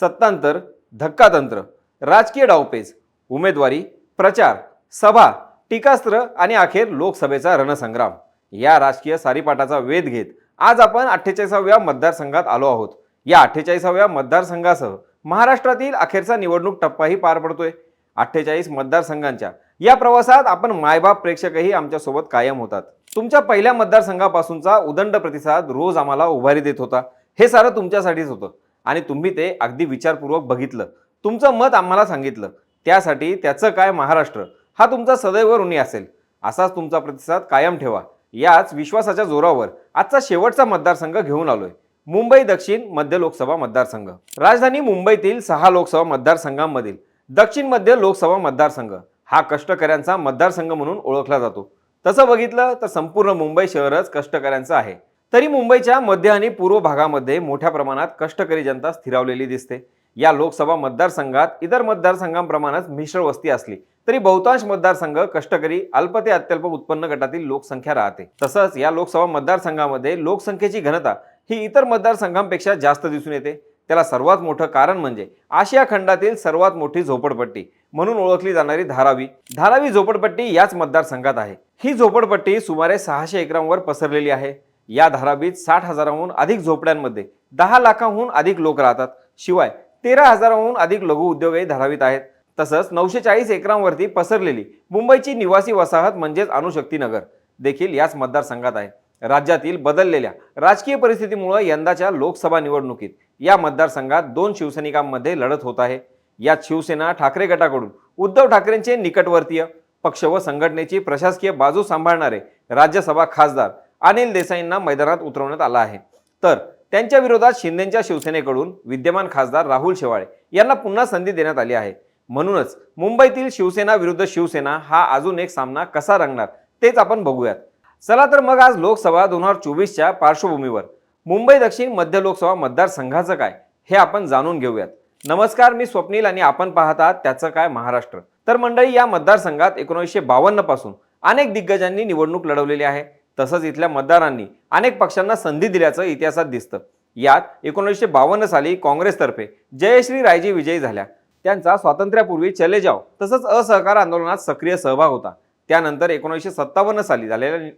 सत्तांतर धक्कातंत्र राजकीय डावपेच उमेदवारी प्रचार सभा टीकास्त्र आणि अखेर लोकसभेचा रणसंग्राम. या राजकीय सारीपाटाचा वेध घेत आज आपण अठ्ठेचाळीसाव्या मतदारसंघात आलो आहोत. या अठ्ठेचाळीसाव्या मतदारसंघासह महाराष्ट्रातील अखेरचा निवडणूक टप्पाही पार पडतोय. अठ्ठेचाळीस मतदारसंघांच्या या प्रवासात आपण मायबाप प्रेक्षकही आमच्यासोबत कायम होतात. तुमच्या पहिल्या मतदारसंघापासूनचा उदंड प्रतिसाद रोज आम्हाला उभारी देत होता. हे सारं तुमच्यासाठीच होतं. आणि तुम्ही ते अगदी विचारपूर्वक बघितलं. तुमचं मत आम्हाला सांगितलं. त्यासाठी त्याचं काय महाराष्ट्र? हा तुमचा सदैव ऋणी असेल. असाच तुमचा प्रतिसाद कायम ठेवा. याच विश्वासाच्या जोरावर आजचा शेवटचा मतदारसंघ घेऊन आलोय. मुंबई दक्षिण मध्य लोकसभा मतदारसंघ. राजधानी मुंबईतील सहा लोकसभा मतदारसंघांमधील दक्षिण मध्य लोकसभा मतदारसंघ हा कष्टकऱ्यांचा मतदारसंघ म्हणून ओळखला जातो. तसं बघितलं तर संपूर्ण मुंबई शहरच कष्टकऱ्यांचं आहे. तरी मुंबईच्या मध्य आणि पूर्व भागामध्ये मोठ्या प्रमाणात कष्टकरी जनता स्थिरावलेली दिसते. या लोकसभा मतदारसंघात इतर मतदारसंघांप्रमाणेच मिश्र वस्ती असली तरी बहुतांश मतदारसंघ कष्टकरी अल्प ते अत्यल्प उत्पन्न गटातील लोकसंख्या राहते. तसंच या लोकसभा मतदारसंघामध्ये लोकसंख्येची घनता ही इतर मतदारसंघांपेक्षा जास्त दिसून येते. त्याला सर्वात मोठं कारण म्हणजे आशिया खंडातील सर्वात मोठी झोपडपट्टी म्हणून ओळखली जाणारी धारावी. धारावी झोपडपट्टी याच मतदारसंघात आहे. ही झोपडपट्टी सुमारे सहाशे एकरांवर पसरलेली आहे. या धारावीत साठ हजारांहून अधिक झोपड्यांमध्ये दहा लाखांहून अधिक लोक राहतात. शिवाय तेरा हजारांहून अधिक लघु उद्योगही धारावीत आहेत. तसंच नऊशे चाळीस एकरांवरती पसरलेली मुंबईची निवासी वसाहत म्हणजेच अणुशक्तीनगर देखील याच मतदारसंघात आहे. राज्यातील बदललेल्या राजकीय परिस्थितीमुळे यंदाच्या लोकसभा निवडणुकीत या मतदारसंघात दोन शिवसैनिकांमध्ये लढत होत आहे. यात शिवसेना ठाकरे गटाकडून उद्धव ठाकरेंचे निकटवर्तीय पक्ष व संघटनेची प्रशासकीय बाजू सांभाळणारे राज्यसभा खासदार अनिल देसाईंना मैदानात उतरवण्यात आला आहे. तर त्यांच्या विरोधात शिंदेच्या शिवसेनेकडून विद्यमान खासदार राहुल शेवाळे यांना पुन्हा संधी देण्यात आली आहे. म्हणूनच मुंबईतील शिवसेना विरुद्ध शिवसेना हा अजून एक सामना कसा रंगणार तेच आपण बघूयात. चला तर मग आज लोकसभा दोन हजार चोवीसच्या पार्श्वभूमीवर मुंबई दक्षिण मध्य लोकसभा मतदारसंघाचं काय हे आपण जाणून घेऊयात. नमस्कार मी स्वप्नील आणि आपण पाहता त्याचं काय महाराष्ट्र. तर मंडळी या मतदारसंघात एकोणीसशे बावन्नपासून अनेक दिग्गजांनी निवडणूक लढवलेली आहे. तसंच इथल्या मतदारांनी अनेक पक्षांना संधी दिल्याचं इतिहासात दिसतं. यात एकोणीसशे बावन्न साली काँग्रेसतर्फे जयश्री रायजी विजयी झाल्या. त्यांचा स्वातंत्र्यापूर्वी चले जाव तसंच असहकार आंदोलनात सक्रिय सहभाग होता. त्यानंतर एकोणीसशे सत्तावन्न साली झालेल्या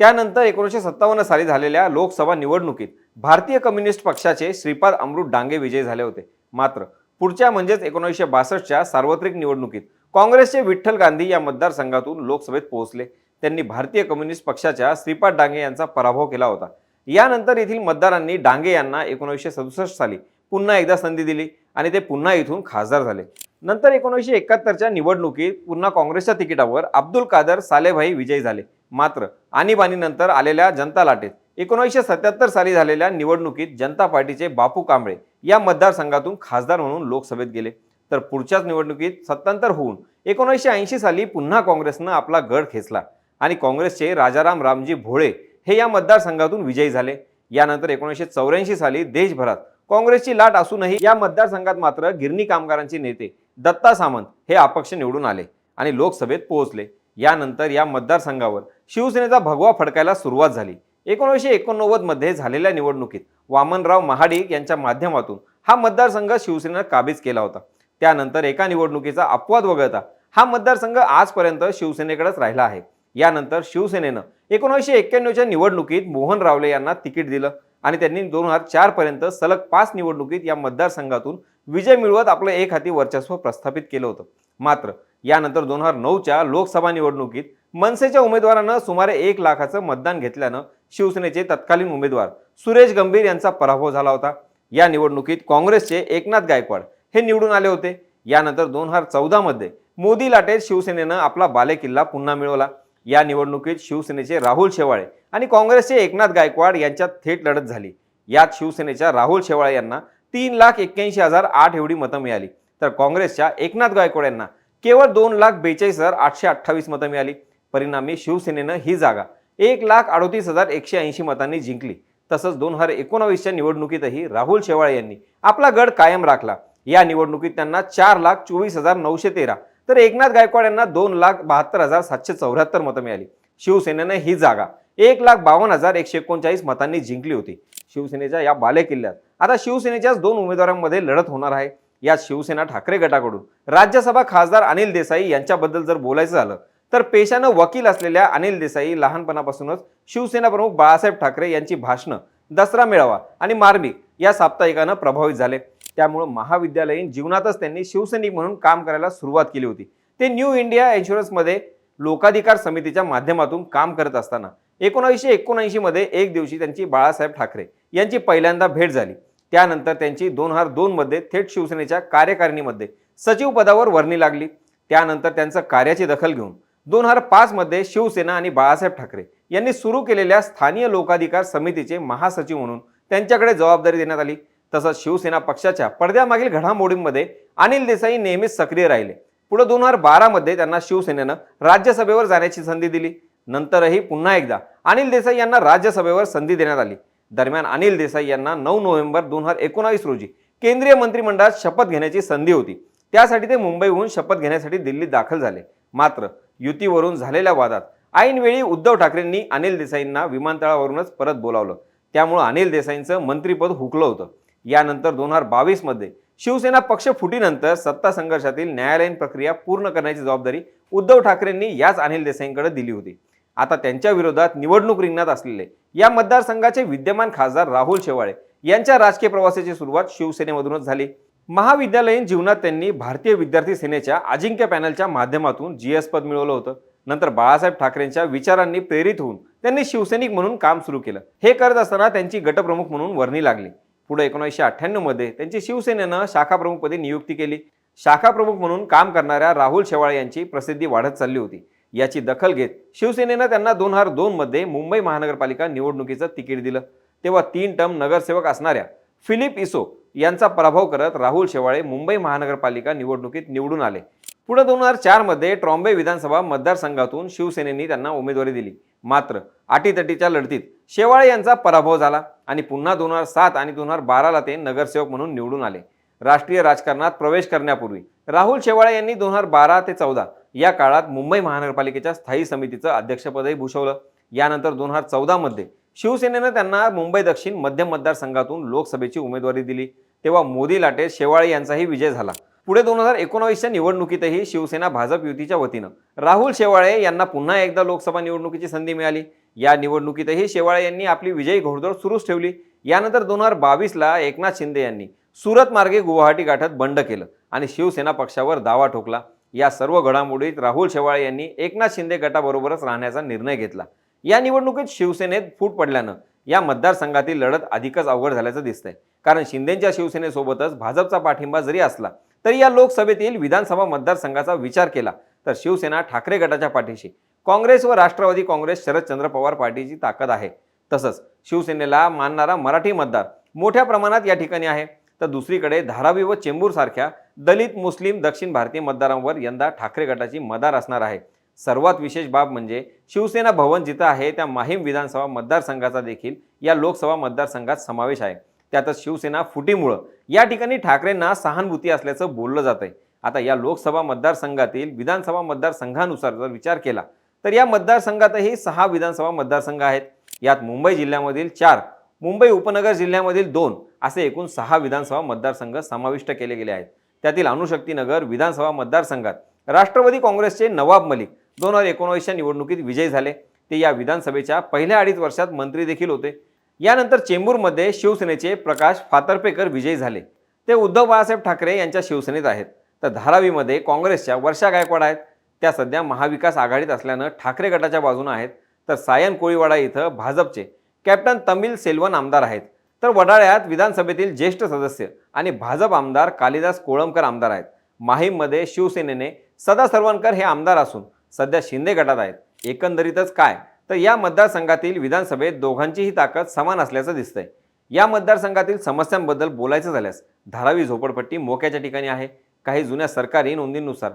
त्यानंतर एकोणीसशे सत्तावन्न साली झालेल्या लोकसभा निवडणुकीत भारतीय कम्युनिस्ट पक्षाचे श्रीपाद अमृत डांगे विजयी झाले होते. मात्र पुढच्या म्हणजेच एकोणीसशे बासष्टच्या सार्वत्रिक निवडणुकीत काँग्रेसचे विठ्ठल गांधी या मतदारसंघातून लोकसभेत पोहोचले. त्यांनी भारतीय कम्युनिस्ट पक्षाच्या श्रीपाद डांगे यांचा पराभव केला होता. यानंतर येथील मतदारांनी डांगे यांना एकोणीसशे सदुसष्ट साली पुन्हा एकदा संधी दिली आणि ते पुन्हा इथून खासदार झाले. नंतर एकोणीसशे एकाहत्तरच्या निवडणुकीत पुन्हा काँग्रेसच्या तिकिटावर अब्दुल कादर सालेभाई विजयी झाले. मात्र आणीबाणीनंतर आलेल्या जनता लाटेत एकोणीसशे सत्याहत्तर साली झालेल्या निवडणुकीत जनता पार्टीचे बापू कांबळे या मतदारसंघातून खासदार म्हणून लोकसभेत गेले. तर पुढच्याच निवडणुकीत सत्तांतर होऊन एकोणीसशे ऐंशी साली पुन्हा काँग्रेसनं आपला गड खेचला. आणि काँग्रेसचे राजाराम रामजी भोळे हे या मतदारसंघातून विजयी झाले. यानंतर एकोणीसशे चौऱ्याऐंशी साली देशभरात काँग्रेसची लाट असूनही या मतदारसंघात मात्र गिरणी कामगारांचे नेते दत्ता सामंत हे अपक्ष निवडून आले आणि लोकसभेत पोहोचले. यानंतर या मतदारसंघावर शिवसेनेचा भगवा फडकायला सुरुवात झाली. एकोणीसशे एकोणनव्वदमध्ये झालेल्या निवडणुकीत वामनराव महाडिक यांच्या माध्यमातून हा मतदारसंघ शिवसेनेनं काबीज केला होता. त्यानंतर एका निवडणुकीचा अपवाद वगळता हा मतदारसंघ आजपर्यंत शिवसेनेकडेच राहिला आहे. यानंतर शिवसेनेनं एकोणीसशे एक्क्याण्णवच्या निवडणुकीत मोहन रावले यांना तिकीट दिलं आणि त्यांनी दोन हजार चारपर्यंत सलग पाच निवडणुकीत या मतदारसंघातून विजय मिळवत आपलं एक हाती वर्चस्व प्रस्थापित केलं होतं. मात्र यानंतर दोन हजार नऊच्या लोकसभा निवडणुकीत मनसेच्या उमेदवारानं सुमारे एक लाखाचं मतदान घेतल्यानं शिवसेनेचे तत्कालीन उमेदवार सुरेश गंभीर यांचा पराभव झाला होता. या निवडणुकीत काँग्रेसचे एकनाथ गायकवाड हे निवडून आले होते. यानंतर दोन हजार चौदामध्ये मोदी लाटेत शिवसेनेनं आपला बालेकिल्ला पुन्हा मिळवला. या निवडणुकीत शिवसेनेचे राहुल शेवाळे आणि काँग्रेसचे एकनाथ गायकवाड यांच्यात थेट लढत झाली. यात शिवसेनेच्या राहुल शेवाळे यांना तीन लाख एक्क्याऐंशी हजार आठ एवढी मतं मिळाली. तर काँग्रेसच्या एकनाथ गायकवाड यांना केवळ दोन लाख बेचाळीस हजार आठशे अठ्ठावीस मतं मिळाली. परिणामी शिवसेनेनं ही जागा एक लाख अडोतीस हजार एकशे ऐंशी मतांनी जिंकली. तसंच दोन हजार एकोणावीसच्या निवडणुकीतही राहुल शेवाळे यांनी आपला गड कायम राखला. या निवडणुकीत त्यांना चार लाख चोवीस हजार नऊशे तेरा तर एकनाथ गायकवाड यांना दोन लाख बहात्तर हजार सातशे चौऱ्याहत्तर मतं मिळाली. शिवसेनेनं ही जागा एक लाख बावन्न हजार एकशे एकोणचाळीस मतांनी जिंकली होती. शिवसेनेच्या या बालेकिल्ल्यात. आता शिवसेनेच्याच दोन उमेदवारांमध्ये लढत होणार आहे. यात शिवसेना ठाकरे गटाकडून. राज्यसभा खासदार अनिल देसाई यांच्याबद्दल जर बोलायचं झालं तर पेशानं वकील असलेल्या अनिल देसाई लहानपणापासूनच शिवसेना प्रमुख बाळासाहेब ठाकरे यांची भाषणं दसरा मेळावा आणि मार्मिक या साप्ताहिकानं प्रभावित झाले. त्यामुळं महाविद्यालयीन जीवनातच त्यांनी शिवसैनिक म्हणून काम करायला सुरुवात केली होती. ते न्यू इंडिया इन्शुरन्समध्ये लोकाधिकार समितीच्या माध्यमातून काम करत असताना एकोणीसशे एकोणऐंशीमध्ये एक दिवशी त्यांची बाळासाहेब ठाकरे यांची पहिल्यांदा भेट झाली. त्यानंतर त्यांची दोन हजार दोनमध्ये थेट शिवसेनेच्या कार्यकारिणीमध्ये सचिव पदावर वर्णी लागली. त्यानंतर त्यांचं कार्याची दखल घेऊन दोन हजार पाचमध्ये शिवसेना आणि बाळासाहेब ठाकरे यांनी सुरू केलेल्या स्थानीय लोकाधिकार समितीचे महासचिव म्हणून त्यांच्याकडे जबाबदारी देण्यात आली. तसंच शिवसेना पक्षाच्या पडद्यामागील घडामोडींमध्ये अनिल देसाई नेहमीच सक्रिय राहिले. पुढे दोन हजार बारामध्ये त्यांना शिवसेनेनं राज्यसभेवर जाण्याची संधी दिली. नंतरही पुन्हा एकदा अनिल देसाई यांना राज्यसभेवर संधी देण्यात आली. दरम्यान अनिल देसाई यांना नऊ नोव्हेंबर दोन हजार एकोणावीस रोजी केंद्रीय मंत्रिमंडळात शपथ घेण्याची संधी होती. त्यासाठी ते मुंबईहून शपथ घेण्यासाठी दिल्लीत दाखल झाले. मात्र युतीवरून झालेल्या वादात ऐनवेळी उद्धव ठाकरेंनी अनिल देसाईंना विमानतळावरूनच परत बोलावलं. त्यामुळं अनिल देसाईंचं मंत्रीपद हुकलं होतं. यानंतर दोन हजार बावीसमध्ये शिवसेना पक्ष फुटीनंतर सत्ता संघर्षातील न्यायालयीन प्रक्रिया पूर्ण करण्याची जबाबदारी उद्धव ठाकरेंनी याच अनिल देसाईंकडे दिली होती. आता त्यांच्या विरोधात निवडणूक रिंगणात असलेले या मतदारसंघाचे विद्यमान खासदार राहुल शेवाळे यांच्या राजकीय प्रवासाची सुरुवात शिवसेनेमधूनच झाली. महाविद्यालयीन जीवनात त्यांनी भारतीय विद्यार्थी सेनेच्या अजिंक्य पॅनलच्या माध्यमातून जीएस पद मिळवलं होतं. नंतर बाळासाहेब ठाकरेंच्या विचारांनी प्रेरित होऊन त्यांनी शिवसैनिक म्हणून काम सुरू केलं. हे करत असताना त्यांची गटप्रमुख म्हणून वर्णी लागली. पुढे एकोणीसशे अठ्ठ्याण्णवमध्ये त्यांची शिवसेनेनं शाखाप्रमुखपदी नियुक्ती केली. शाखाप्रमुख म्हणून काम करणाऱ्या राहुल शेवाळे यांची प्रसिद्धी वाढत चालली होती. याची दखल घेत शिवसेनेनं त्यांना दोन हजार दोनमध्ये मुंबई महानगरपालिका निवडणुकीचं तिकीट दिलं. तेव्हा तीन टर्म नगरसेवक असणाऱ्या फिलिप इसो यांचा पराभव करत राहुल शेवाळे मुंबई महानगरपालिका निवडणुकीत निवडून आले. पुढे दोन हजार चारमध्ये ट्रॉम्बे विधानसभा मतदारसंघातून शिवसेनेने त्यांना उमेदवारी दिली. मात्र आटीतटीच्या लढतीत शेवाळे यांचा पराभव झाला आणि पुन्हा दोन हजार सात आणि दोन हजार बाराला ते नगरसेवक म्हणून निवडून आले. राष्ट्रीय राजकारणात प्रवेश करण्यापूर्वी राहुल शेवाळे यांनी दोन हजार बारा ते चौदा या काळात मुंबई महानगरपालिकेच्या स्थायी समितीचं अध्यक्षपदही भूषवलं. यानंतर दोन हजार चौदामध्ये शिवसेनेनं त्यांना मुंबई दक्षिण मध्य मतदारसंघातून लोकसभेची उमेदवारी दिली. तेव्हा मोदी लाटेत शेवाळे यांचाही विजय झाला. पुढे दोन हजार एकोणावीसच्या निवडणुकीतही शिवसेना भाजप युतीच्या वतीनं. राहुल शेवाळे यांना पुन्हा एकदा लोकसभा निवडणुकीची संधी मिळाली. या निवडणुकीतही शेवाळे यांनी आपली विजयी घोडदौड सुरूच ठेवली. यानंतर दोन हजार बावीसला एकनाथ शिंदे यांनी सुरत मार्गे गुवाहाटी गाठत बंड केलं आणि शिवसेना पक्षावर दावा ठोकला. या सर्व घडामोडीत राहुल शेवाळे यांनी एकनाथ शिंदे गटाबरोबरच राहण्याचा निर्णय घेतला. या निवडणुकीत शिवसेनेत फूट पडल्यानं या मतदारसंघातील लढत अधिकच अवघड झाल्याचं दिसतंय. कारण शिंदेच्या शिवसेनेसोबतच भाजपचा पाठिंबा जरी असला तरी या लोकसभेतील विधानसभा मतदारसंघाचा विचार केला तर शिवसेना ठाकरे गटाच्या पाठीशी काँग्रेस व राष्ट्रवादी काँग्रेस शरदचंद्र पवार पार्टीची ताकद आहे. तसंच शिवसेनेला मानणारा मराठी मतदार मोठ्या प्रमाणात या ठिकाणी आहे. तर दुसरीकडे धारावी व चेंबूर सारख्या दलित मुस्लिम दक्षिण भारतीय मतदारांवर यंदा ठाकरे गटाची मदार असणार आहे. सर्वात विशेष बाब म्हणजे शिवसेना भवन जिथं आहे त्या माहीम विधानसभा मतदारसंघाचा देखील या लोकसभा मतदारसंघात समावेश आहे. त्यातच शिवसेना फुटीमुळं. या ठिकाणी ठाकरेंना सहानुभूती असल्याचं बोललं जात आहे आता या लोकसभा मतदारसंघातील विधानसभा मतदारसंघानुसार जर विचार केला तर या मतदारसंघातही सहा विधानसभा मतदारसंघ आहेत. यात मुंबई जिल्ह्यामधील चार मुंबई उपनगर जिल्ह्यामधील दोन असे एकूण सहा विधानसभा मतदारसंघ समाविष्ट केले गेले आहेत. त्यातील अणुशक्तीनगर विधानसभा मतदारसंघात राष्ट्रवादी काँग्रेसचे नवाब मलिक दोन हजार एकोणावीसच्या निवडणुकीत विजयी झाले. ते या विधानसभेच्या पहिल्या अडीच वर्षात मंत्री देखील होते. यानंतर चेंबूरमध्ये शिवसेनेचे प्रकाश फातर्पेकर विजयी झाले. ते उद्धव बाळासाहेब ठाकरे यांच्या शिवसेनेत आहेत. तर धारावीमध्ये काँग्रेसच्या वर्षा गायकवाड आहेत. त्या सध्या महाविकास आघाडीत असल्यानं ठाकरे गटाच्या बाजूनं आहेत. तर सायन कोळीवाडा इथं भाजपचे कॅप्टन तमिल सेल्वन आमदार आहेत. तर वडाळ्यात विधानसभेतील ज्येष्ठ सदस्य आणि भाजप आमदार कालिदास कोळंबकर आमदार आहेत. माहीममध्ये शिवसेनेने सदा सरवणकर हे आमदार असून सध्या शिंदे गटात आहेत. एकंदरीतच काय? तर या मतदारसंघातील विधानसभेत दोघांचीही ताकद समान असल्याचं दिसतंय. या मतदारसंघातील समस्यांबद्दल बोलायचं झाल्यास धारावी झोपडपट्टी मोक्याच्या ठिकाणी आहे. काही जुन्या सरकारी नोंदींनुसार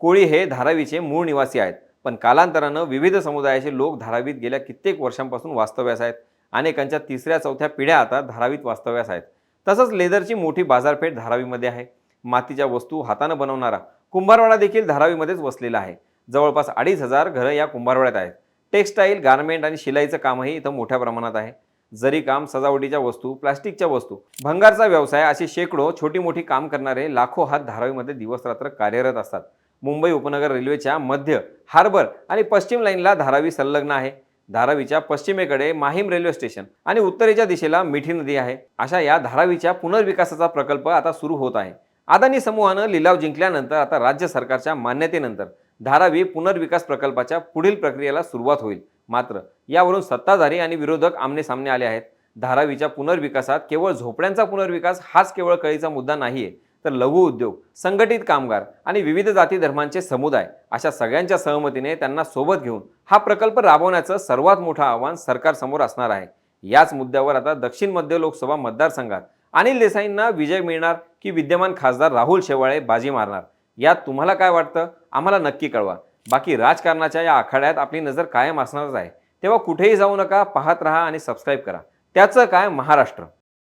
कोळी हे धारावीचे मूळ निवासी आहेत. पण कालांतरानं विविध समुदायाचे लोक धारावीत गेल्या कित्येक वर्षांपासून वास्तव्यास आहेत. अनेकांच्या तिसऱ्या चौथ्या पिढ्या आता धारावीत वास्तव्यास आहेत. तसंच लेदरची मोठी बाजारपेठ धारावीमध्ये आहे. मातीच्या वस्तू हातानं बनवणारा कुंभारवाडा देखील धारावीमध्येच वसलेला आहे. जवळपास अडीच हजार घरं या कुंभारवाड्यात आहेत. टेक्स्टाईल गारमेंट आणि शिलाईचं कामही इथं मोठ्या प्रमाणात आहे. जरी काम सजावटीच्या वस्तू प्लास्टिकच्या वस्तू भंगारचा व्यवसाय अशी शेकडो छोटी मोठी काम करणारे लाखो हात धारावीमध्ये दिवस रात्र कार्यरत असतात. मुंबई उपनगर रेल्वेच्या मध्य हार्बर आणि पश्चिम लाईनला धारावी संलग्न आहे. धारावीच्या पश्चिमेकडे माहीम रेल्वे स्टेशन आणि उत्तरेच्या दिशेला मिठी नदी आहे. अशा या धारावीच्या पुनर्विकासाचा प्रकल्प आता सुरू होत आहे. अदानी समूहानं लिलाव जिंकल्यानंतर आता राज्य सरकारच्या मान्यतेनंतर धारावी पुनर्विकास प्रकल्पाच्या पुढील प्रक्रियेला सुरुवात होईल. मात्र यावरून सत्ताधारी आणि विरोधक आमने सामने आले आहेत. धारावीच्या पुनर्विकासात केवळ झोपड्यांचा पुनर्विकास हाच केवळ कळीचा मुद्दा नाहीये तर लघु उद्योग संघटित कामगार आणि विविध जाती धर्मांचे समुदाय अशा सगळ्यांच्या सहमतीने त्यांना सोबत घेऊन हा प्रकल्प राबवण्याचं सर्वात मोठं आव्हान सरकारसमोर असणार आहे. याच मुद्द्यावर आता दक्षिण मध्य लोकसभा मतदारसंघात अनिल देसाईंना विजय मिळणार की विद्यमान खासदार राहुल शेवाळे बाजी मारणार? यात तुम्हाला काय वाटतं? आम्हाला नक्की कळवा. बाकी राजकारणाच्या या आखाड्यात आपली नजर कायम असणारच आहे. तेव्हा कुठेही जाऊ नका पाहत राहा आणि सबस्क्राईब करा. त्याचं काय? महाराष्ट्र.